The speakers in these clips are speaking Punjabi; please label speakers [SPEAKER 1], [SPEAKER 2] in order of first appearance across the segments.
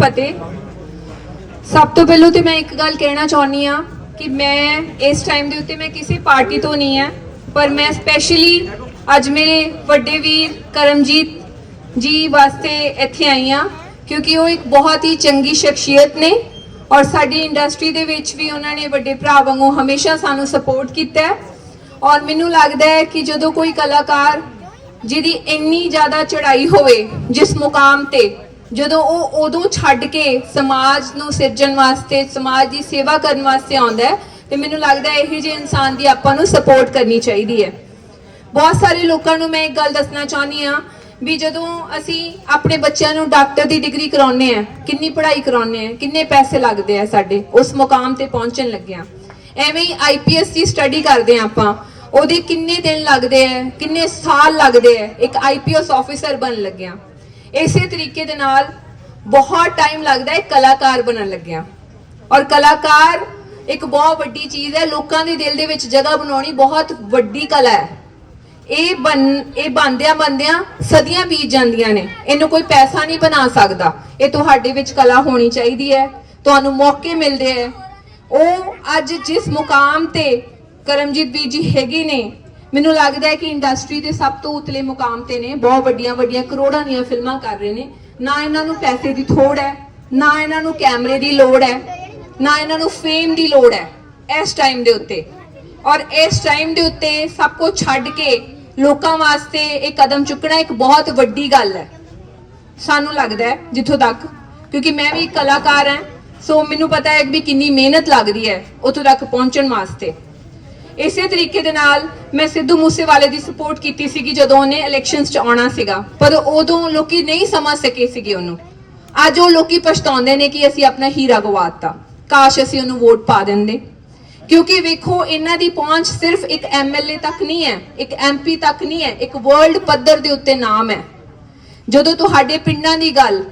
[SPEAKER 1] ਫਤਿਹ। ਸਭ ਤੋਂ ਪਹਿਲਾਂ ਤੇ ਮੈਂ ਇੱਕ ਗੱਲ ਕਹਿਣਾ ਚਾਹੁੰਦੀ ਆ ਕਿ ਮੈਂ ਇਸ ਟਾਈਮ ਦੇ ਉੱਤੇ ਮੈਂ ਕਿਸੇ ਪਾਰਟੀ ਤੋਂ ਨਹੀਂ ਆ ਪਰ ਮੈਂ ਸਪੈਸ਼ਲੀ ਅੱਜ ਮੇਰੇ ਵੱਡੇ ਵੀਰ ਕਰਮਜੀਤ ਜੀ ਵਾਸਤੇ ਇੱਥੇ ਆਈ ਆ ਕਿਉਂਕਿ ਉਹ ਇੱਕ ਬਹੁਤ ਹੀ ਚੰਗੀ ਸ਼ਖਸੀਅਤ ਨੇ ਔਰ ਸਾਡੀ ਇੰਡਸਟਰੀ ਦੇ ਵਿੱਚ ਵੀ ਉਹਨਾਂ ਨੇ ਵੱਡੇ ਭਰਾ ਵਾਂਗੂ ਹਮੇਸ਼ਾ ਸਾਨੂੰ ਸਪੋਰਟ ਕੀਤਾ ਹੈ। ਔਰ ਮੈਨੂੰ ਲੱਗਦਾ ਹੈ ਕਿ ਜਦੋਂ ਕੋਈ ਕਲਾਕਾਰ ਜਿਹਦੀ ਇੰਨੀ ਜ਼ਿਆਦਾ ਚੜ੍ਹਾਈ ਹੋਵੇ ਜਿਸ ਮੁਕਾਮ ਤੇ ਜਦੋਂ ਉਹ ਉਦੋਂ ਛੱਡ ਕੇ ਸਮਾਜ ਨੂੰ ਸਿਰਜਣ ਵਾਸਤੇ, ਸਮਾਜ ਦੀ ਸੇਵਾ ਕਰਨ ਵਾਸਤੇ ਆਉਂਦਾ ਹੈ, ਤੇ ਮੈਨੂੰ ਲੱਗਦਾ ਇਹੋ ਜਿਹੇ ਇਨਸਾਨ ਦੀ ਆਪਾਂ ਨੂੰ ਸਪੋਰਟ ਕਰਨੀ ਚਾਹੀਦੀ ਹੈ। ਬਹੁਤ ਸਾਰੇ ਲੋਕਾਂ ਨੂੰ ਮੈਂ ਇੱਕ ਗੱਲ ਦੱਸਣਾ ਚਾਹੁੰਦੀ ਆ ਵੀ ਜਦੋਂ ਅਸੀਂ ਆਪਣੇ ਬੱਚਿਆਂ ਨੂੰ ਡਾਕਟਰ ਦੀ ਡਿਗਰੀ ਕਰਾਉਨੇ ਆ ਕਿੰਨੀ ਪੜ੍ਹਾਈ ਕਰਾਉਨੇ ਆ ਕਿੰਨੇ ਪੈਸੇ ਲੱਗਦੇ ਆ ਸਾਡੇ, ਉਸ ਮੁਕਾਮ ਤੇ ਪਹੁੰਚਣ ਲੱਗਿਆ ਐਵੇਂ ਹੀ ਆਈਪੀਐਸ ਦੀ ਸਟੱਡੀ ਕਰਦੇ ਆ ਆਪਾਂ, ਉਹਦੇ ਕਿੰਨੇ ਦਿਨ ਲੱਗਦੇ ਆ ਕਿੰਨੇ ਸਾਲ ਲੱਗਦੇ ਆ ਇੱਕ ਆਈਪੀਐਸ ਆਫੀਸਰ ਬਣਨ ਲੱਗਿਆ ਇਸੇ ਤਰੀਕੇ ਦੇ ਨਾਲ ਬਹੁਤ ਟਾਈਮ ਲੱਗਦਾ ਹੈ ਕਲਾਕਾਰ ਬਣਨ ਲੱਗਿਆ। ਔਰ ਕਲਾਕਾਰ ਇੱਕ ਬਹੁਤ ਵੱਡੀ ਚੀਜ਼ ਹੈ, ਲੋਕਾਂ ਦੇ ਦਿਲ ਦੇ ਵਿੱਚ ਜਗ੍ਹਾ ਬਣਾਉਣੀ ਬਹੁਤ ਵੱਡੀ ਕਲਾ ਹੈ। ਇਹ ਬਨ ਇਹ ਬੰਦਿਆਂ ਬੰਦਿਆਂ ਸਦੀਆਂ ਬੀਤ ਜਾਂਦੀਆਂ ਨੇ। ਇਹਨੂੰ ਕੋਈ ਪੈਸਾ ਨਹੀਂ ਬਣਾ ਸਕਦਾ। ਇਹ ਤੁਹਾਡੇ ਵਿੱਚ ਕਲਾ ਹੋਣੀ ਚਾਹੀਦੀ ਹੈ, ਤੁਹਾਨੂੰ ਮੌਕੇ ਮਿਲਦੇ ਹੈ। ਉਹ ਅੱਜ ਜਿਸ ਮੁਕਾਮ ਤੇ ਕਰਮਜੀਤ ਵੀਰ ਜੀ ਹੈਗੇ ਨੇ ਮੈਨੂੰ ਲੱਗਦਾ ਹੈ ਕਿ ਇੰਡਸਟਰੀ ਦੇ ਸਭ ਤੋਂ ਉਤਲੇ ਮੁਕਾਮ ਤੇ ਨੇ, ਬਹੁਤ ਵੱਡੀਆਂ ਵੱਡੀਆਂ ਕਰੋੜਾਂ ਦੀਆਂ ਫਿਲਮਾਂ ਕਰ ਰਹੇ ਨੇ। ਨਾ ਇਹਨਾਂ ਨੂੰ ਪੈਸੇ ਦੀ ਥੋੜ ਹੈ, ਨਾ ਇਹਨਾਂ ਨੂੰ ਕੈਮਰੇ ਦੀ ਲੋੜ ਹੈ, ਨਾ ਇਹਨਾਂ ਨੂੰ ਫੇਮ ਦੀ ਲੋੜ ਹੈ ਇਸ ਟਾਈਮ ਦੇ ਉੱਤੇ। ਔਰ ਇਸ ਟਾਈਮ ਦੇ ਉੱਤੇ ਸਭ ਕੁਝ ਛੱਡ ਕੇ ਲੋਕਾਂ ਵਾਸਤੇ ਇਹ ਕਦਮ ਚੁੱਕਣਾ ਇੱਕ ਬਹੁਤ ਵੱਡੀ ਗੱਲ ਹੈ। ਸਾਨੂੰ ਲੱਗਦਾ ਹੈ ਜਿੱਥੋਂ ਤੱਕ, ਕਿਉਂਕਿ ਮੈਂ ਵੀ ਕਲਾਕਾਰ ਹਾਂ, ਸੋ ਮੈਨੂੰ ਪਤਾ ਹੈ ਵੀ ਕਿੰਨੀ ਮਿਹਨਤ ਲੱਗਦੀ ਹੈ ਉੱਥੋਂ ਤੱਕ ਪਹੁੰਚਣ ਵਾਸਤੇ। ਇਸੇ ਤਰੀਕੇ ਦੇ ਨਾਲ ਮੈਂ ਸਿੱਧੂ ਮੂਸੇਵਾਲੇ ਦੀ ਸਪੋਰਟ ਕੀਤੀ ਸੀਗੀ ਜਦੋਂ ਉਹਨੇ ਇਲੈਕਸ਼ਨਸ 'ਚ ਆਉਣਾ ਸੀਗਾ। ਪਰ ਉਦੋਂ ਲੋਕੀ ਨਹੀਂ ਸਮਝ ਸਕੇ ਸੀਗੇ ਉਹਨੂੰ। ਅੱਜ ਉਹ ਲੋਕੀ ਪਛਤਾਉਂਦੇ ਨੇ ਕਿ ਅਸੀਂ ਆਪਣਾ ਹੀਰਾ ਗਵਾਤਾ। ਕਾਸ਼ ਅਸੀਂ ਉਹਨੂੰ ਵੋਟ ਪਾ ਦਿੰਦੇ। ਕਿਉਂਕਿ ਵੇਖੋ, ਇਹਨਾਂ ਦੀ ਪਹੁੰਚ ਸਿਰਫ ਇੱਕ ਐਮਐਲਏ ਤੱਕ ਨਹੀਂ ਹੈ, ਇੱਕ ਐਮਪੀ ਤੱਕ ਨਹੀਂ ਹੈ, ਇੱਕ ਵਰਲਡ ਪੱਧਰ ਦੇ ਉੱਤੇ ਨਾਮ ਹੈ। ਜਦੋਂ ਤੁਹਾਡੇ ਪਿੰਡਾਂ ਦੀ ਗੱਲ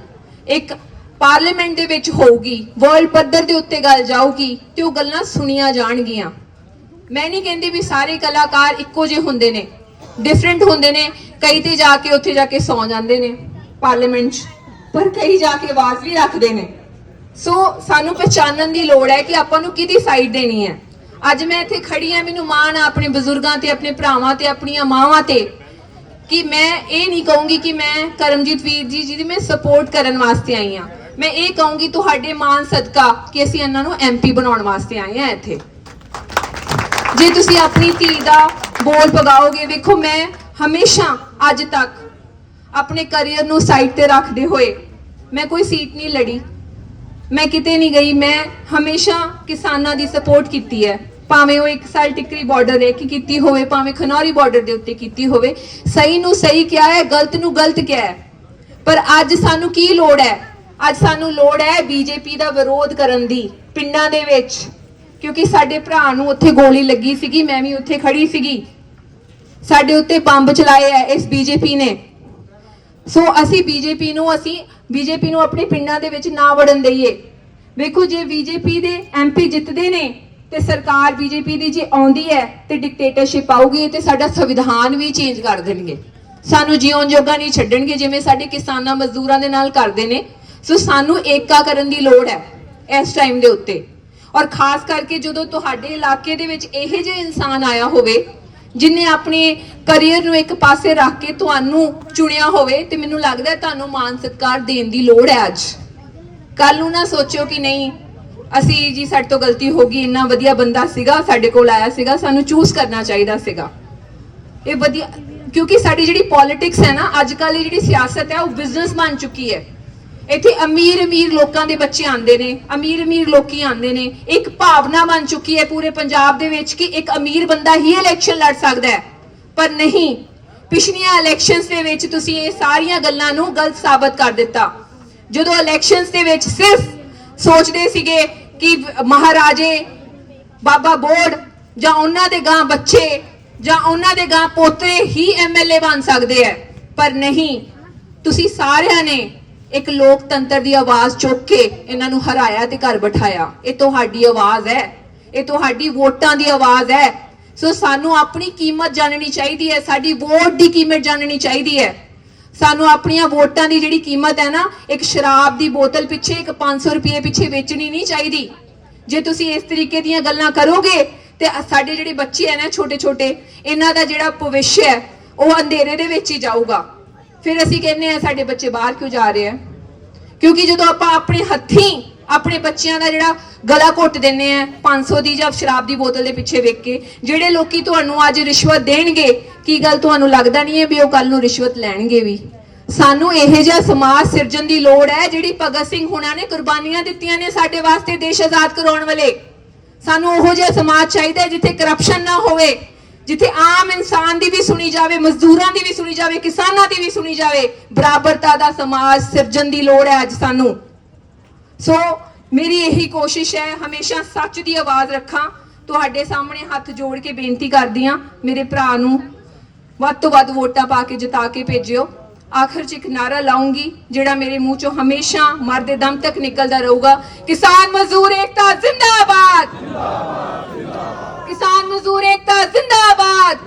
[SPEAKER 1] ਇੱਕ ਪਾਰਲੀਮੈਂਟ ਦੇ ਵਿੱਚ ਹੋਊਗੀ ਵਰਲਡ ਪੱਧਰ ਦੇ ਉੱਤੇ ਗੱਲ ਜਾਊਗੀ ਤੇ ਉਹ ਗੱਲਾਂ ਸੁਣੀਆਂ ਜਾਣਗੀਆਂ। ਮੈਂ ਨਹੀਂ ਕਹਿੰਦੀ ਵੀ ਸਾਰੇ ਕਲਾਕਾਰ ਇੱਕੋ ਜਿਹੇ ਹੁੰਦੇ ਨੇ ਡਿਫਰੈਂਟ ਹੁੰਦੇ ਨੇ, ਕਈ ਤੇ ਜਾ ਕੇ ਉੱਥੇ ਜਾ ਕੇ ਸੌ ਜਾਂਦੇ ਨੇ ਪਾਰਲੀਮੈਂਟ 'ਚ, ਪਰ ਕਈ ਜਾ ਕੇ ਆਵਾਜ਼ ਵੀ ਰੱਖਦੇ ਨੇ। ਸੋ ਸਾਨੂੰ ਪਛਾਣਨ ਦੀ ਲੋੜ ਹੈ ਕਿ ਆਪਾਂ ਨੂੰ ਕਿਹਦੀ ਸਾਈਡ ਦੇਣੀ ਹੈ। ਅੱਜ ਮੈਂ ਇੱਥੇ ਖੜੀ ਆ ਮੈਨੂੰ ਮਾਣ ਆ ਆਪਣੇ ਬਜ਼ੁਰਗਾਂ ਤੇ, ਆਪਣੇ ਭਰਾਵਾਂ ਤੇ, ਆਪਣੀਆਂ ਮਾਵਾਂ ਤੇ ਕਿ ਮੈਂ ਇਹ ਨਹੀਂ ਕਹੂੰਗੀ ਕਿ ਮੈਂ ਕਰਮਜੀਤ ਵੀਰ ਜੀ, ਜਿਹਦੀ ਮੈਂ ਸਪੋਰਟ ਕਰਨ ਵਾਸਤੇ ਆਈ ਆ ਮੈਂ ਇਹ ਕਹੂੰਗੀ, ਤੁਹਾਡੇ ਮਾਨ ਸਦਕਾ ਕਿ ਅਸੀਂ ਇਹਨਾਂ ਨੂੰ ਐਮਪੀ ਬਣਾਉਣ ਵਾਸਤੇ ਆਏ ਆ ਇੱਥੇ। ਜੇ ਤੁਸੀਂ ਆਪਣੀ ਧੀ ਦਾ ਬੋਲ ਪਗਾਓਗੇ ਵੇਖੋ ਮੈਂ ਹਮੇਸ਼ਾ ਅੱਜ ਤੱਕ ਆਪਣੇ ਕੈਰੀਅਰ ਨੂੰ ਸਾਈਡ ਤੇ ਰੱਖਦੇ ਹੋਏ ਮੈਂ ਕੋਈ ਸੀਟ ਨਹੀਂ ਲੜੀ। ਮੈਂ ਕਿਤੇ ਨਹੀਂ ਗਈ, ਮੈਂ ਹਮੇਸ਼ਾ ਕਿਸਾਨਾਂ ਦੀ ਸਪੋਰਟ ਕੀਤੀ ਹੈ। ਭਾਵੇਂ ਉਹ ਇੱਕ ਸਾਲ ਟਿੱਕਰੀ ਬਾਰਡਰ ਰਹਿ ਕੇ ਕੀਤੀ ਹੋਵੇ, ਭਾਵੇਂ ਖਨੌਰੀ ਬਾਰਡਰ ਦੇ ਉੱਤੇ ਕੀਤੀ ਹੋਵੇ, ਸਹੀ ਨੂੰ ਸਹੀ ਕਿਹਾ ਹੈ, ਗਲਤ ਨੂੰ ਗਲਤ ਕਿਹਾ ਹੈ। ਪਰ ਅੱਜ ਸਾਨੂੰ ਕੀ ਲੋੜ ਹੈ? ਅੱਜ ਸਾਨੂੰ ਲੋੜ ਹੈ ਬੀਜੇਪੀ ਦਾ ਵਿਰੋਧ ਕਰਨ ਦੀ, ਪਿੰਡਾਂ ਦੇ ਵਿੱਚ। ਕਿਉਂਕਿ ਸਾਡੇ ਭਰਾ ਨੂੰ ਉੱਥੇ ਗੋਲੀ ਲੱਗੀ ਸੀਗੀ, ਮੈਂ ਵੀ ਉੱਥੇ ਖੜੀ ਸੀਗੀ। ਸਾਡੇ ਉੱਤੇ ਬੰਬ ਚਲਾਏ ਐ ਇਸ ਬੀਜੇਪੀ ਨੇ। ਸੋ ਅਸੀਂ ਬੀਜੇਪੀ ਨੂੰ, ਅਸੀਂ ਬੀਜੇਪੀ ਨੂੰ ਆਪਣੇ ਪਿੰਡਾਂ ਦੇ ਵਿੱਚ ਨਾ ਵੜਨ ਦਈਏ। ਵੇਖੋ ਜੇ ਬੀਜੇਪੀ ਦੇ ਐਮਪੀ ਜਿੱਤਦੇ ਨੇ, ਤੇ ਸਰਕਾਰ ਬੀਜੇਪੀ ਦੀ ਜੇ ਆਉਂਦੀ ਹੈ, ਤੇ ਡਿਕਟੇਟਰਸ਼ਿਪ ਆਊਗੀ, ਤੇ ਸਾਡਾ ਸੰਵਿਧਾਨ ਵੀ ਚੇਂਜ ਕਰ ਦੇਣਗੇ। ਸਾਨੂੰ ਜਿਉਣ ਜੋਗਾ ਨਹੀਂ ਛੱਡਣਗੇ, ਜਿਵੇਂ ਸਾਡੇ ਕਿਸਾਨਾਂ ਮਜ਼ਦੂਰਾਂ ਦੇ ਨਾਲ ਕਰਦੇ ਨੇ। ਸੋ ਸਾਨੂੰ ਏਕਾ ਕਰਨ ਦੀ ਲੋੜ ਹੈ ਇਸ ਟਾਈਮ ਦੇ ਉੱਤੇ। ਔਰ ਖਾਸ ਕਰਕੇ ਜਦੋਂ ਤੁਹਾਡੇ ਇਲਾਕੇ ਦੇ ਵਿੱਚ ਇਹੋ ਜਿਹੇ ਇਨਸਾਨ ਆਇਆ ਹੋਵੇ, ਜਿਨੇ ਆਪਣੇ ਕੈਰੀਅਰ ਨੂੰ ਇੱਕ ਪਾਸੇ ਰੱਖ ਕੇ ਤੁਹਾਨੂੰ ਚੁਣਿਆ ਹੋਵੇ ਤੇ ਮੈਨੂੰ ਲੱਗਦਾ ਤੁਹਾਨੂੰ ਮਾਨ ਸਤਿਕਾਰ ਦੇਣ ਦੀ ਲੋੜ ਹੈ ਅੱਜ। ਕੱਲ ਨੂੰ ਨਾ ਸੋਚਿਓ ਕਿ ਨਹੀਂ, ਅਸੀਂ ਜੀ ਸਾਡੇ ਤੋਂ ਗਲਤੀ ਹੋ ਗਈ, ਇੰਨਾ ਵਧੀਆ ਬੰਦਾ ਸੀਗਾ, ਸਾਡੇ ਕੋਲ ਆਇਆ ਸੀਗਾ, ਸਾਨੂੰ ਚੂਜ਼ ਕਰਨਾ ਚਾਹੀਦਾ ਸੀਗਾ। ਇਹ ਵਧੀਆ, ਕਿਉਂਕਿ ਸਾਡੀ ਜਿਹੜੀ ਪੋਲਿਟਿਕਸ ਹੈ ਨਾ, ਅੱਜ ਕੱਲ੍ਹ ਦੀ ਜਿਹੜੀ ਸਿਆਸਤ ਹੈ, ਉਹ ਬਿਜ਼ਨਸ ਬਣ ਚੁੱਕੀ ਹੈ। ਇੱਥੇ ਅਮੀਰ ਅਮੀਰ ਲੋਕਾਂ ਦੇ ਬੱਚੇ ਆਉਂਦੇ ਨੇ, ਅਮੀਰ ਅਮੀਰ ਲੋਕੀ ਆਉਂਦੇ ਨੇ। ਇੱਕ ਭਾਵਨਾ ਬਣ ਚੁੱਕੀ ਹੈ ਪੂਰੇ ਪੰਜਾਬ ਦੇ ਵਿੱਚ ਕਿ ਇੱਕ ਅਮੀਰ ਬੰਦਾ ਹੀ ਇਲੈਕਸ਼ਨ ਲੜ ਸਕਦਾ ਹੈ। ਪਰ ਨਹੀਂ, ਪਿਛਲੀਆਂ ਇਲੈਕਸ਼ਨਸ ਦੇ ਵਿੱਚ ਤੁਸੀਂ ਇਹ ਸਾਰੀਆਂ ਗੱਲਾਂ ਨੂੰ ਗਲਤ ਸਾਬਤ ਕਰ ਦਿੱਤਾ। ਜਦੋਂ ਇਲੈਕਸ਼ਨਸ ਦੇ ਵਿੱਚ ਸਿਰਫ ਸੋਚਦੇ ਸੀਗੇ ਕਿ ਮਹਾਰਾਜੇ, ਬਾਬਾ ਬੋੜ ਜਾਂ ਉਹਨਾਂ ਦੇ ਗਾਂ ਬੱਚੇ ਜਾਂ ਉਹਨਾਂ ਦੇ ਗਾਂ ਪੋਤੇ ਹੀ ਐਮਐਲਏ ਬਣ ਸਕਦੇ ਐ ਪਰ ਨਹੀਂ, ਤੁਸੀਂ ਸਾਰਿਆਂ ਨੇ ਇੱਕ ਲੋਕਤੰਤਰ ਦੀ ਆਵਾਜ਼ ਚੁੱਕ ਕੇ ਇਹਨਾਂ ਨੂੰ ਹਰਾਇਆ ਤੇ ਘਰ ਬਿਠਾਇਆ। ਇਹ ਤੁਹਾਡੀ ਆਵਾਜ਼ ਹੈ। ਇਹ ਤੁਹਾਡੀ ਵੋਟਾਂ ਦੀ ਆਵਾਜ਼ ਹੈ। ਸੋ ਸਾਨੂੰ ਆਪਣੀ ਕੀਮਤ ਜਾਣਨੀ ਚਾਹੀਦੀ ਹੈ। ਸਾਡੀ ਵੋਟ ਦੀ ਕੀਮਤ ਜਾਣਨੀ ਚਾਹੀਦੀ ਹੈ। ਸਾਨੂੰ ਆਪਣੀਆਂ ਵੋਟਾਂ ਦੀ ਜਿਹੜੀ ਕੀਮਤ ਹੈ ਨਾ, ਇੱਕ ਸ਼ਰਾਬ ਦੀ ਬੋਤਲ ਪਿੱਛੇ, ਇੱਕ 500 ਰੁਪਏ ਪਿੱਛੇ ਵੇਚਣੀ ਨਹੀਂ ਚਾਹੀਦੀ। ਜੇ ਤੁਸੀਂ ਇਸ ਤਰੀਕੇ ਦੀਆਂ ਗੱਲਾਂ ਕਰੋਗੇ ਤੇ ਸਾਡੇ ਜਿਹੜੇ ਬੱਚੇ ਹੈ ਨਾ ਛੋਟੇ ਛੋਟੇ ਇਹਨਾਂ ਦਾ ਜਿਹੜਾ ਭਵਿੱਖ ਹੈ, ਉਹ ਅੰਧੇਰੇ ਦੇ ਵਿੱਚ ਹੀ ਜਾਊਗਾ। ਫਿਰ ਅਸੀਂ ਕਹਿੰਦੇ ਆ ਸਾਡੇ ਬੱਚੇ ਬਾਹਰ ਕਿਉਂ ਜਾ ਰਹੇ ਆ? ਕਿਉਂਕਿ ਜਦੋਂ ਆਪਾਂ ਆਪਣੇ ਹੱਥੀਂ ਆਪਣੇ ਬੱਚਿਆਂ ਦਾ ਜਿਹੜਾ ਗਲਾ ਘੁੱਟ ਦਿੰਨੇ ਆ 500 ਦੀ ਜਾਂ ਸ਼ਰਾਬ ਦੀ ਬੋਤਲ ਦੇ ਪਿੱਛੇ ਵੇਖ ਕੇ, ਜਿਹੜੇ ਲੋਕੀ ਤੁਹਾਨੂੰ ਅੱਜ ਰਿਸ਼ਵਤ ਦੇਣਗੇ, ਕੀ ਗੱਲ ਤੁਹਾਨੂੰ ਲੱਗਦਾ ਨਹੀਂ ਹੈ ਵੀ ਉਹ ਕੱਲ ਨੂੰ ਰਿਸ਼ਵਤ ਲੈਣਗੇ ਵੀ? ਸਾਨੂੰ ਇਹੋ ਜਿਹਾ ਸਮਾਜ ਸਿਰਜਣ ਦੀ ਲੋੜ ਹੈ, ਜਿਹੜੀ ਭਗਤ ਸਿੰਘ ਹੁਣਾਂ ਨੇ ਕੁਰਬਾਨੀਆਂ ਦਿੱਤੀਆਂ ਨੇ ਸਾਡੇ ਵਾਸਤੇ ਦੇਸ਼ ਆਜ਼ਾਦ ਕਰਾਉਣ ਵਾਲੇ। ਸਾਨੂੰ ਉਹੋ ਜਿਹਾ ਸਮਾਜ ਚਾਹੀਦਾ ਜਿੱਥੇ ਕਰਪਸ਼ਨ ਨਾ ਹੋਵੇ। ਜਿੱਥੇ ਆਮ ਇਨਸਾਨ ਦੀ ਵੀ ਸੁਣੀ ਜਾਵੇ, ਮਜ਼ਦੂਰਾਂ ਦੀ ਵੀ ਸੁਣੀ ਜਾਵੇ, ਕਿਸਾਨਾਂ ਦੀ ਵੀ ਸੁਣੀ ਜਾਵੇ, ਬਰਾਬਰਤਾ ਦਾ ਸਮਾਜ ਸਿਰਜਣ ਦੀ ਲੋੜ ਹੈ ਅੱਜ ਸਾਨੂੰ। ਸੋ ਮੇਰੀ ਇਹੀ ਕੋਸ਼ਿਸ਼ ਹੈ, ਹਮੇਸ਼ਾ ਸੱਚ ਦੀ ਆਵਾਜ਼ ਰੱਖਾਂ, ਤੁਹਾਡੇ ਸਾਹਮਣੇ ਹੱਥ ਜੋੜ ਕੇ ਬੇਨਤੀ ਕਰਦੀ ਆ ਮੇਰੇ ਭਰਾ ਨੂੰ ਵੱਧ ਤੋਂ ਵੱਧ ਵੋਟਾਂ ਪਾ ਕੇ ਜਿਤਾ ਕੇ ਭੇਜਿਓ। ਆਖਰ ਚ ਇੱਕ ਨਾਰਾ ਲਾਉਂਗੀ, ਜਿਹੜਾ ਮੇਰੇ ਮੂੰਹ ਚੋਂ ਹਮੇਸ਼ਾ ਮਰਦੇ ਦਮ ਤੱਕ ਨਿਕਲਦਾ ਰਹੂਗਾ। ਕਿਸਾਨ ਮਜ਼ਦੂਰ ਏਕਤਾ, ਜ਼ਿੰਦਾਬਾਦ! ਕਿਸਾਨ ਮਜ਼ਦੂਰ ਏਕਤਾ, ਜ਼ਿੰਦਾਬਾਦ।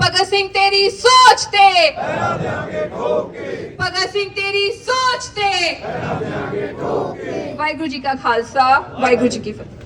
[SPEAKER 1] ਭਗਤ ਸਿੰਘ, ਤੇਰੀ ਸੋਚ ਤੇ। ਭਗਤ ਸਿੰਘ, ਤੇਰੀ ਸੋਚ ਤੇ। ਵਾਹਿਗੁਰੂ ਜੀ ਕਾ ਖਾਲਸਾ, ਵਾਹਿਗੁਰੂ ਜੀ ਕੀ ਫਤਿਹ।